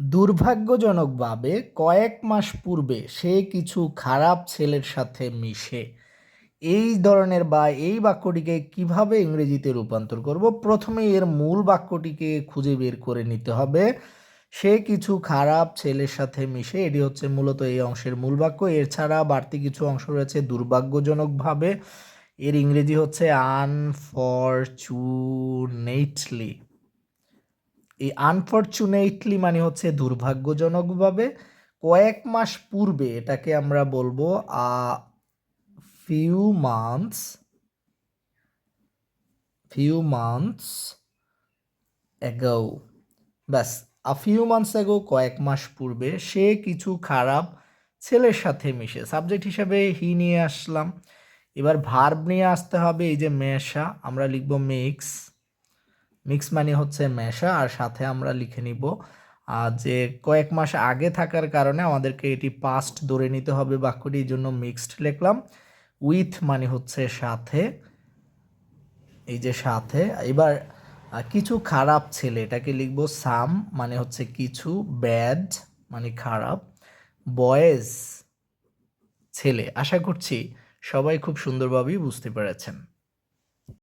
দুর্ভাগ্যজনকভাবে কয়েক মাস পূর্বে সে কিছু খারাপ ছেলের সাথে মিশে। এই ধরনের বা এই বাক্যটিকে কীভাবে ইংরেজিতে রূপান্তর করব? প্রথমে এর মূল বাক্যটিকে খুঁজে বের করে নিতে হবে। সে কিছু খারাপ ছেলের সাথে মিশে, এটি হচ্ছে মূলত এই অংশের মূল বাক্য। এছাড়া বাড়তি কিছু অংশ রয়েছে দুর্ভাগ্যজনকভাবে। এর ইংরেজি হচ্ছে আনফরচুনেটলি এই আনফরচুনেটলি মানে হচ্ছে দুর্ভাগ্যজনকভাবে কয়েক মাস পূর্বে এটাকে আমরা বলব, a few months few months ago ব্যাস আ ফিউ মান্থস অ্যাগো কয়েক মাস পূর্বে সে কিছু খারাপ ছেলের সাথে মিশে। সাবজেক্ট হিসাবে হি নিয়ে আসলাম। এবার ভার্ব নিয়ে আসতে হবে, এই যে মেশা, আমরা লিখব মিক্স মিক্স মানে হচ্ছে মেশা, আর সাথে আমরা লিখে নিব আর যে কয়েক মাস আগে থাকার কারণে আমাদেরকে এটি পাস্ট ধরে নিতে হবে বাক্যটি, এই জন্য মিক্সড লিখলাম। উইথ মানে হচ্ছে সাথে, এই যে সাথে, এবার কিছু খারাপ ছেলে, এটাকে লিখব সাম মানে হচ্ছে কিছু ব্যাড মানে খারাপ বয়েজ ছেলে, আশা করছি সবাই খুব সুন্দরভাবেই বুঝতে পেরেছেন।